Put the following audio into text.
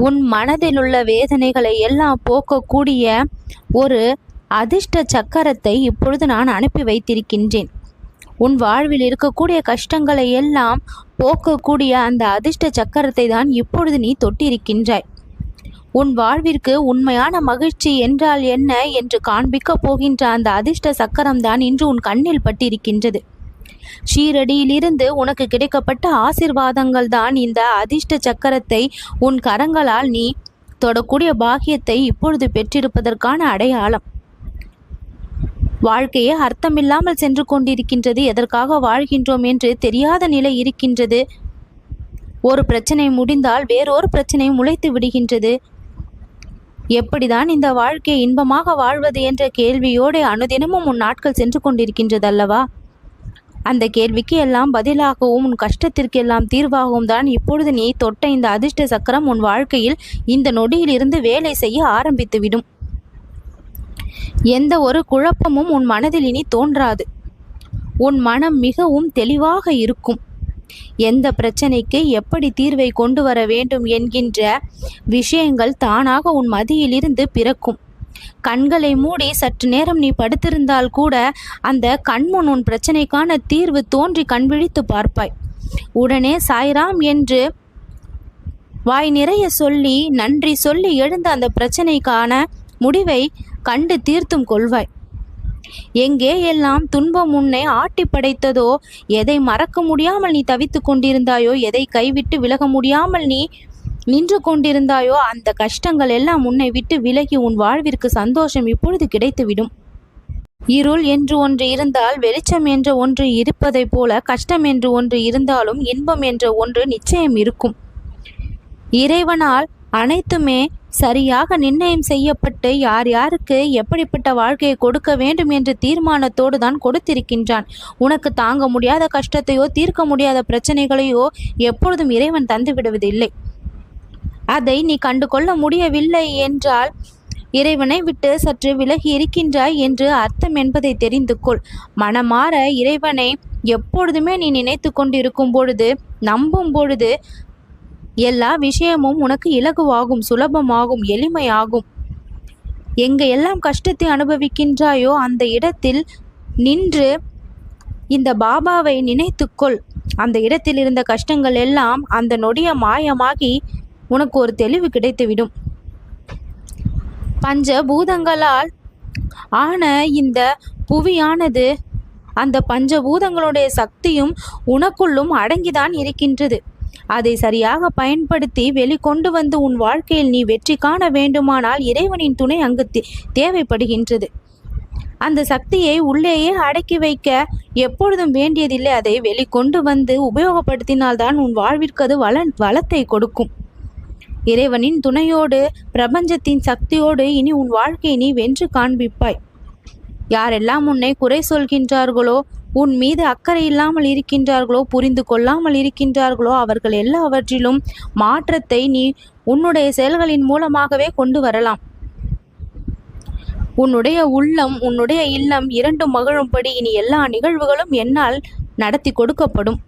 உன் மனதில் உள்ள வேதனைகளை எல்லாம் போக்கக்கூடிய ஒரு அதிர்ஷ்ட சக்கரத்தை இப்பொழுது நான் அனுப்பி வைத்திருக்கின்றேன். உன் வாழ்வில் இருக்கக்கூடிய கஷ்டங்களை எல்லாம் போக்கக்கூடிய அந்த அதிர்ஷ்ட சக்கரத்தை தான் இப்பொழுது நீ தொட்டிருக்கின்றாய். உன் வாழ்விற்கு உண்மையான மகிழ்ச்சி என்றால் என்ன என்று காண்பிக்கப் போகின்ற அந்த அதிர்ஷ்ட சக்கரம்தான் இன்று உன் கண்ணில் பட்டிருக்கின்றது. ஷீரடியிலிருந்து உனக்கு கிடைக்கப்பட்ட ஆசிர்வாதங்கள் தான் இந்த அதிர்ஷ்ட சக்கரத்தை உன் கரங்களால் நீ தொடக்கூடிய பாக்கியத்தை இப்பொழுது பெற்றிருப்பதற்கான அடையாளம். வாழ்க்கையே அர்த்தமில்லாமல் சென்று கொண்டிருக்கின்றது. எதற்காக வாழ்கின்றோம் என்று தெரியாத நிலை இருக்கின்றது. ஒரு பிரச்சனை முடிந்தால் வேறொரு பிரச்சனை முளைத்து விடுகின்றது. எப்படிதான் இந்த வாழ்க்கை இன்பமாக வாழ்வது என்ற கேள்வியோடு அனுதினமும் உன் நாட்கள் சென்று கொண்டிருக்கின்றது அல்லவா அந்த கேள்விக்கு எல்லாம் பதிலாகவும் உன் கஷ்டத்திற்கு எல்லாம் தீர்வாகவும் தான் இப்பொழுது நீ தொட்ட இந்த அதிர்ஷ்ட சக்கரம் உன் வாழ்க்கையில் இந்த நொடியிலிருந்து வேலை செய்ய ஆரம்பித்துவிடும் எந்த ஒரு குழப்பமும் உன் மனதில் இனி தோன்றாது. உன் மனம் மிகவும் தெளிவாக இருக்கும். எந்த பிரச்சனைக்கு எப்படி தீர்வை கொண்டு வர வேண்டும் என்கின்ற விஷயங்கள் தானாக உன் மதியிலிருந்து பிறக்கும். கண்களை மூடி சற்று நேரம் நீ படுத்திருந்தால் கூட அந்த கண்முன் உன் பிரச்சனைக்கான தீர்வு தோன்றி கண்விழித்து பார்ப்பாய். உடனே சாய்ராம் என்று வாய் நிறைய சொல்லி நன்றி சொல்லி எழுந்த அந்த பிரச்சனைக்கான முடிவை கண்டு தீர்த்தும் கொள்வாய். எங்கே எல்லாம் துன்பம் உன்னை ஆட்டி படைத்ததோ எதை மறக்க முடியாமல் நீ தவித்து கொண்டிருந்தாயோ எதை கைவிட்டு விலக முடியாமல் நீ நின்று கொண்டிருந்தாயோ அந்த கஷ்டங்கள் எல்லாம் உன்னை விட்டு விலகி உன் வாழ்விற்கு சந்தோஷம் இப்பொழுது கிடைத்துவிடும். இருள் என்று ஒன்று இருந்தால் வெளிச்சம் என்ற ஒன்று இருப்பதைப் போல கஷ்டம் என்று ஒன்று இருந்தாலும் இன்பம் என்ற ஒன்று நிச்சயம் இருக்கும். இறைவனால் அனைத்துமே சரியாக நிர்ணயம் செய்யப்பட்டு யார் யாருக்கு எப்படிப்பட்ட வாழ்க்கையை கொடுக்க வேண்டும் என்ற தீர்மானத்தோடு தான் கொடுத்திருக்கின்றான். உனக்கு தாங்க முடியாத கஷ்டத்தையோ தீர்க்க முடியாத பிரச்சனைகளையோ எப்பொழுதும் இறைவன் தந்துவிடுவதில்லை அதை நீ கண்டு கொள்ள முடியவில்லை என்றால் இறைவனை விட்டு சற்று விலகி இருக்கின்றாய் என்று அர்த்தம் என்பதை தெரிந்து கொள். மனமாற இறைவனை எப்பொழுதுமே நீ நினைத்து கொண்டிருக்கும் பொழுது நம்பும் பொழுது எல்லா விஷயமும் உனக்கு இலகுவாகும் சுலபமாகும் எளிமையாகும். எங்க எல்லாம் கஷ்டத்தை அனுபவிக்கின்றாயோ அந்த இடத்தில் நின்று இந்த பாபாவை நினைத்துக்கொள் அந்த இடத்தில் இருந்த கஷ்டங்கள் எல்லாம் அந்த நொடிய மாயமாகி உனக்கு ஒரு தெளிவு கிடைத்துவிடும். பஞ்ச பூதங்களால் ஆன இந்த புவியானது அந்த பஞ்சபூதங்களுடைய சக்தியும் உனக்குள்ளும் அடங்கிதான் இருக்கின்றது. அதை சரியாக பயன்படுத்தி வெளிக்கொண்டு வந்து உன் வாழ்க்கையில் நீ வெற்றி காண வேண்டுமானால் இறைவனின் துணை அங்கு தேவைப்படுகின்றது. அந்த சக்தியை உள்ளேயே அடக்கி வைக்க எப்பொழுதும் வேண்டியதில்லை. அதை வெளிக்கொண்டு வந்து உபயோகப்படுத்தினால்தான் உன் வாழ்விற்கு அது வள வளத்தை கொடுக்கும். இறைவனின் துணையோடு பிரபஞ்சத்தின் சக்தியோடு இனி உன் வாழ்க்கையை நீ வென்று காண்பிப்பாய். யாரெல்லாம் உன்னை குறை சொல்கின்றார்களோ உன் மீது அக்கறை இல்லாமல் இருக்கின்றார்களோ புரிந்து கொள்ளாமல் இருக்கின்றார்களோ அவர்கள் எல்லாவற்றிலும் மாற்றத்தை நீ உன்னுடைய செயல்களின் மூலமாகவே கொண்டு வரலாம். உன்னுடைய உள்ளம் உன்னுடைய இல்லம் இரண்டும் மகிழும்படி இனி எல்லா நிகழ்வுகளும் என்னால் நடத்தி கொடுக்கப்படும்.